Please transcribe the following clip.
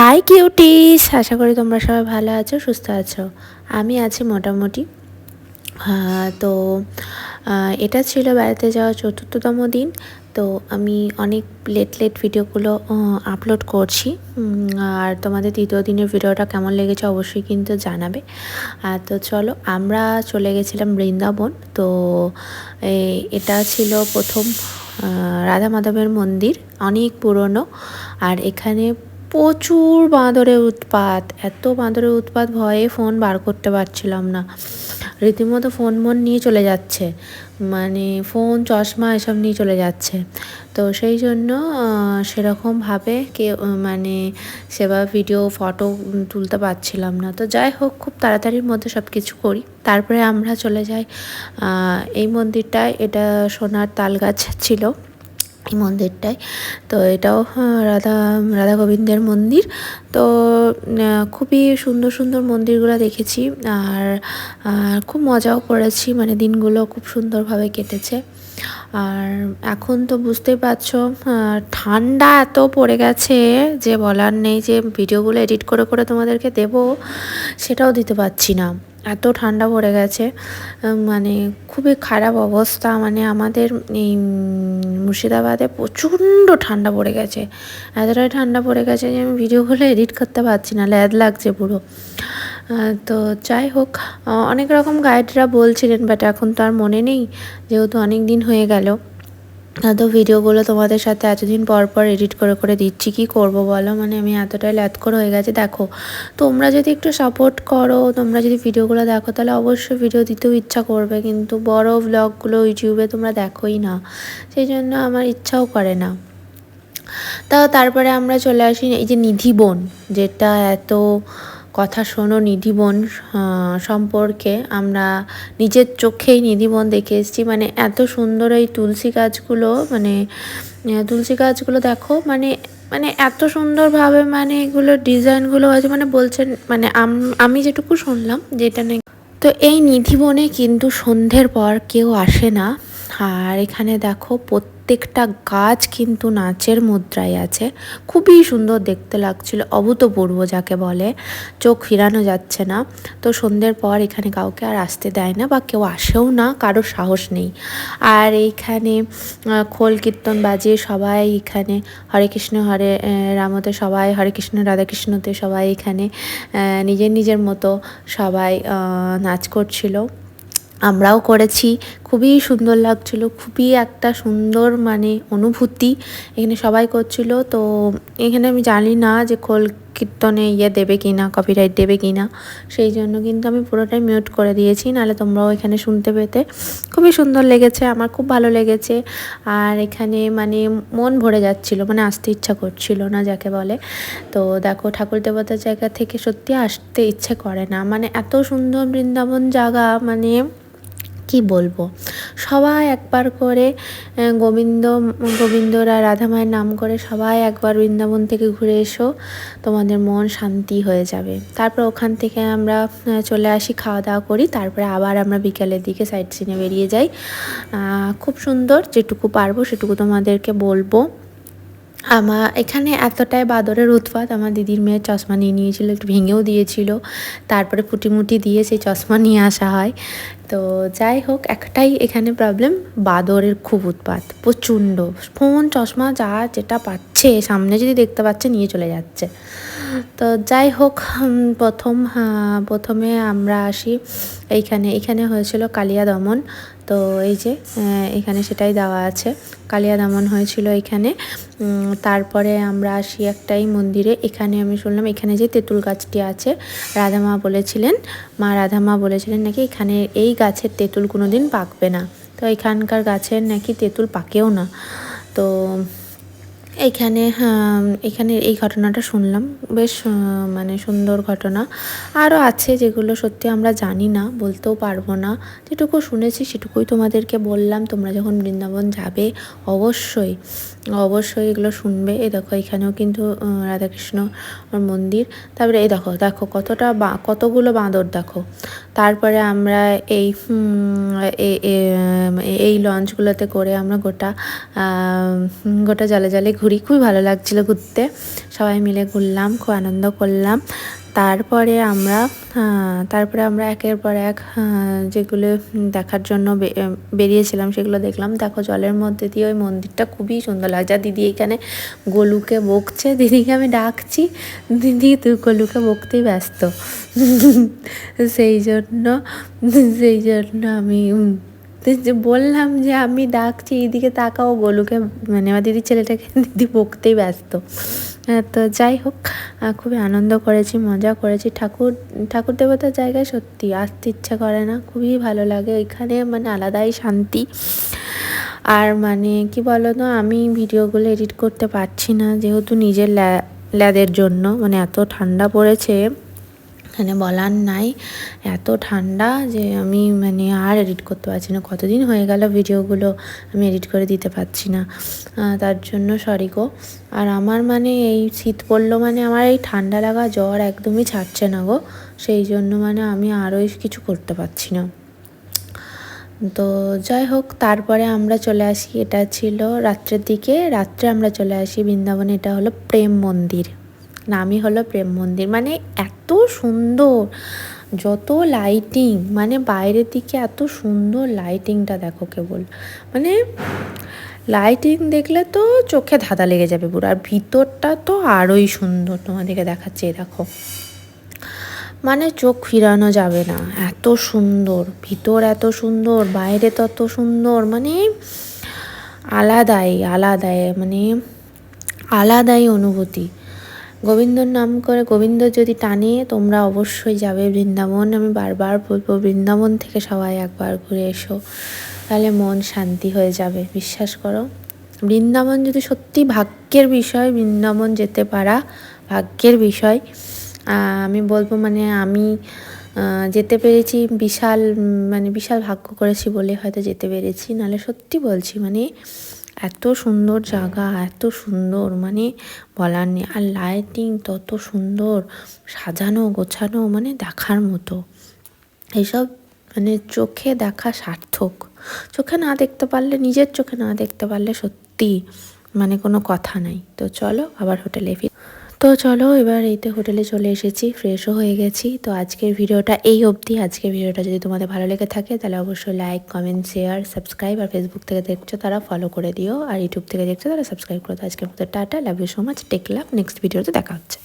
High cuties আশা করি তোমরা সবাই ভালো আছো, সুস্থ আছো। আমি আছি মোটামুটি। তো এটা ছিল বেড়াতে যাওয়ার চতুর্থতম দিন। তো আমি অনেক লেট লেট ভিডিওগুলো আপলোড করছি। আর তোমাদের তৃতীয় দিনের ভিডিওটা কেমন লেগেছে অবশ্যই কিন্তু জানাবে। আর তো চলো, আমরা চলে গেছিলাম বৃন্দাবন। তো এটা ছিল প্রথম রাধা মাধবের মন্দির, অনেক পুরনো। আর এখানে প্রচুর বাঁদরের উৎপাত, এত বাঁদরের উৎপাত ভয়ে ফোন বার করতে পারছিলাম না। রীতিমতো ফোন মন নিয়ে চলে যাচ্ছে মানে ফোন, চশমা এসব নিয়ে চলে যাচ্ছে। তো সেই জন্য সেরকমভাবে কে মানে সেবা ভিডিও ফটো তুলতে পারছিলাম না। তো যাই হোক, খুব তাড়াতাড়ির মধ্যে সব কিছু করি। তারপরে আমরা চলে যাই এই মন্দিরটায়। এটা সোনার তাল গাছ ছিল। মন্দিরটায়। তো এটাও রাধা রাধা গোবিন্দের মন্দির। তো খুবই সুন্দর সুন্দর মন্দিরগুলো দেখেছি। আর খুব মজাও করেছি। মানে দিনগুলো খুব সুন্দরভাবে কেটেছে। আর এখন তো বুঝতেই পারছ ঠান্ডা এত পড়ে গেছে যে বলার নেই যে ভিডিওগুলো এডিট করে করে তোমাদেরকে দেবো, সেটাও দিতে পারছি না। এত ঠান্ডা পড়ে গেছে। মানে খুবই খারাপ অবস্থা। মানে আমাদের এই মুর্শিদাবাদে প্রচণ্ড ঠান্ডা পড়ে গেছে। এতটাই ঠান্ডা পড়ে গেছে যে আমি ভিডিওগুলো এডিট করতে পারছি না, ল্যাদ লাগছে পুরো। তো যাই হোক অনেক রকম গাইডরা বলছিলেন বাট এখন তো আর মনে নেই, যেহেতু অনেক দিন হয়ে গেল। তো ভিডিওগুলো তোমাদের সাথে এতদিন পর পর এডিট করে করে দিচ্ছি, কি করব বলো? মানে আমি এতটাই ল্যাদ করে হয়ে গেছে, দেখো। তোমরা যদি একটু সাপোর্ট করো, তোমরা যদি ভিডিওগুলো দেখো, তাহলে অবশ্যই ভিডিও দিতেও ইচ্ছা করবে, কিন্তু বড় ব্লগগুলো ইউটিউবে তোমরা দেখোই না। সেই জন্য আমার ইচ্ছাও করে না। তাও তারপরে আমরা চলে আসি, এই যে নিধিবন যেটা এত কথা শোনো নিধিবন সম্পর্কে। আমরা নিজের চোখেই নিধিবন দেখে এসেছি। মানে এত সুন্দর এই তুলসী গাছগুলো মানে তুলসী গাছগুলো দেখো মানে মানে এত সুন্দরভাবে মানে এগুলো ডিজাইনগুলো আছে মানে বলছেন মানে আমি যেটুকু শুনলাম, যেটা নাকি তো এই নিধিবনে কিন্তু সন্ধ্যের পর কেউ আসে না। আর এখানে দেখো প্রত্যেকটা গাছ কিন্তু নাচের মুদ্রায় আছে। খুবই সুন্দর দেখতে লাগছিল, অভূতপূর্ব যাকে বলে। চোখ ফিরানো যাচ্ছে না। তো সন্ধ্যের পর এখানে কাউকে আর আসতে দেয় না বা কেউ আসেও না, কারোর সাহস নেই। আর এইখানে খোল কীর্তন বাজিয়ে সবাই এখানে হরে কৃষ্ণ, হরে রামতে সবাই, হরে কৃষ্ণ রাধাকৃষ্ণতে সবাই এখানে নিজের নিজের মতো সবাই নাচ করছিল। আমরাও করেছি। খুবই সুন্দর লাগছিল, খুবই একটা সুন্দর মানে অনুভূতি এখানে সবাই করছিল। তো এখানে আমি জানি না যে খোল কীর্তনে ইয়ে দেবে কি না কপিরাইট দেবে কি না সেই জন্য কিন্তু আমি পুরোটাই মিউট করে দিয়েছি, নাহলে তোমরাও এখানে শুনতে পেতে। খুবই সুন্দর লেগেছে, আমার খুব ভালো লেগেছে। আর এখানে মানে মন ভরে যাচ্ছিল মানে আসতে ইচ্ছা করছিল না যাকে বলে। তো দেখো, ঠাকুর দেবতার জায়গা থেকে সত্যি আসতে ইচ্ছে করে না। মানে এত সুন্দর বৃন্দাবন জায়গা মানে কি বলব? সবাই একবার করে গোবিন্দ, গোবিন্দর রাধা মায়ের নাম করে সবাই একবার বৃন্দাবন থেকে ঘুরে এসো, তোমাদের মন শান্তি হয়ে যাবে। তারপর ওখান থেকে আমরা চলে আসি, খাওয়া দাওয়া করি, তারপরে আবার আমরা বিকালের দিকে সাইড সিনে বেরিয়ে যাই। খুব সুন্দর, যেটুকু পারব সেটুকু তোমাদেরকে বলব। আমার এখানে এতটাই বাদরের উৎপাত, আমার দিদির মেয়ের চশমা নিয়ে নিয়েছিল, একটু ভেঙেও দিয়েছিল। তারপরে ফুটিমুটি দিয়ে সেই চশমা নিয়ে আসা হয়। তো যাই হোক, একটাই এখানে প্রবলেম বাদরের খুব উৎপাত, প্রচণ্ড। ফোন, চশমা, যা যেটা পাচ্ছে, সামনে যদি দেখতে পাচ্ছে, নিয়ে চলে যাচ্ছে। তো যাই হোক প্রথম প্রথমে আমরা আসি। এইখানে, এখানে হয়েছিল কালিয়া দমন। তো এই যে এখানে সেটাই দেওয়া আছে। কালিয়া দামন হয়েছিল এখানে। তারপরে আমরা আসি একটাই মন্দিরে। এখানে আমি শুনলাম এখানে যে তেঁতুল গাছটি আছে, রাধামা বলেছিলেন, মা রাধামা বলেছিলেন নাকি এখানে এই গাছের তেঁতুল কোনো দিন পাকবে না। তো এখানকার গাছের নাকি তেঁতুল পাকেও না। তো এইখানে হ্যাঁ, এখানে এই ঘটনাটা শুনলাম। বেশ মানে সুন্দর ঘটনা। আরও আছে যেগুলো সত্যি আমরা জানি না বলতেও পারব না। যেটুকু শুনেছি সেটুকুই তোমাদেরকে বললাম। তোমরা যখন বৃন্দাবন যাবে অবশ্যই অবশ্যই এগুলো শুনবে। এ দেখো এখানেও কিন্তু রাধাকৃষ্ণ মন্দির। তারপরে এই দেখো দেখো কতটা বা কতগুলো বাঁদর দেখো। তারপরে আমরা এই এই লঞ্চগুলোতে করে আমরা গোটা গোটা জলে জলে ঘুরি। খুবই ভালো লাগছিল ঘুরতে। সবাই মিলে ঘুরলাম, খুব আনন্দ করলাম। তারপরে আমরা তারপরে আমরা একের পর এক যেগুলো দেখার জন্য বেরিয়েছিলাম সেগুলো দেখলাম। দেখো জলের মধ্যে দিয়ে ওই মন্দিরটা খুবই সুন্দর লাগছে। আর দিদি এখানে গোলুকে বকছে। দিদিকে আমি ডাকছি। দিদি তুই গোলুকে বকতেই ব্যস্ত। সেই জন্য সেই জন্য আমি যে বললাম যে আমি ডাকছি, এইদিকে তাকাও। গোলুকে মানে আমার দিদির ছেলেটাকে দিদি বকতেই ব্যস্ত। তো যাই হোক খুবই আনন্দ করেছি, মজা করেছি। ঠাকুর ঠাকুর দেবতার জায়গায় সত্যি আসতে ইচ্ছা করে না, খুবই ভালো লাগে। এখানে মানে আলাদাই শান্তি। আর মানে কি বলো তো আমি ভিডিওগুলো এডিট করতে পারছি না, যেহেতু নিজের ল্যা ল্যাদের জন্য মানে এত ঠান্ডা পড়েছে। মানে বলার নাই। এত ঠান্ডা যে আমি মানে আর এডিট করতে পারছি না। কতদিন হয়ে গেল ভিডিওগুলো আমি এডিট করে দিতে পারছি না। তার জন্য সরি গো। আর আমার মানে এই শীত পড়ল মানে আমার এই ঠান্ডা লাগা জ্বর একদমই ছাড়ছে না গো। সেই জন্য মানে আমি আরোই কিছু করতে পারছি না। তো যাই হোক, তারপরে আমরা চলে আসি। এটা ছিল রাত্রের দিকে। রাত্রে আমরা চলে আসি বৃন্দাবনে। এটা হলো প্রেম মন্দির। নামই হলো প্রেম মন্দির। মানে এত সুন্দর, যত লাইটিং মানে বাইরের দিকে এত সুন্দর লাইটিংটা দেখো কেবল। মানে লাইটিং দেখলে তো চোখে ধাঁধা লেগে যাবে পুরো, আর ভিতরটা তো আরোই সুন্দর তোমাদেরকে দেখাচ্ছে দেখো। মানে চোখ ফিরানো যাবে না, এত সুন্দর, ভিতর এত সুন্দর, বাইরে তত সুন্দর মানে আলাদাই আলাদাই মানে আলাদাই অনুভূতি। গোবিন্দর নাম করে গোবিন্দ যদি টানে, তোমরা অবশ্যই যাবে বৃন্দাবন। আমি বারবার বলব, বৃন্দাবন থেকে সবাই একবার ঘুরে এসো। তাহলে মন শান্তি হয়ে যাবে, বিশ্বাস করো। বৃন্দাবন যদি সত্যি ভাগ্যের বিষয়, বৃন্দাবন যেতে পারা ভাগ্যের বিষয় আমি বলব মানে আমি যেতে পেরেছি, বিশাল মানে বিশাল ভাগ্য করেছি বলে হয়তো যেতে পেরেছি। নাহলে সত্যি বলছি মানে এত সুন্দর জায়গা এত সুন্দর মানে বলার নেই। আর লাইটিং তত সুন্দর, সাজানো, গোছানো মানে দেখার মতো। এইসব মানে চোখে দেখা সার্থক। চোখে না দেখতে পারলে, নিজের চোখে না দেখতে পারলে সত্যি মানে কোনো কথা নাই। তো চলো আবার হোটেলে ফির তো চলো এবার এইতে হোটেলে চলে এসেছি, ফ্রেশও হয়ে গেছি। তো আজকের ভিডিওটা এই অবধি। আজকের ভিডিওটা যদি তোমাদের ভালো লেগে থাকে, তাহলে অবশ্যই লাইক কমেন্ট শেয়ার সাবস্ক্রাইব আর ফেসবুক থেকে দেখছ তারা ফলো করে দিও। আর ইউটিউব থেকে দেখছ তারা সাবস্ক্রাইব করে আজকের মতো tata love you so much take love next ভিডিওতে দেখা হচ্ছে।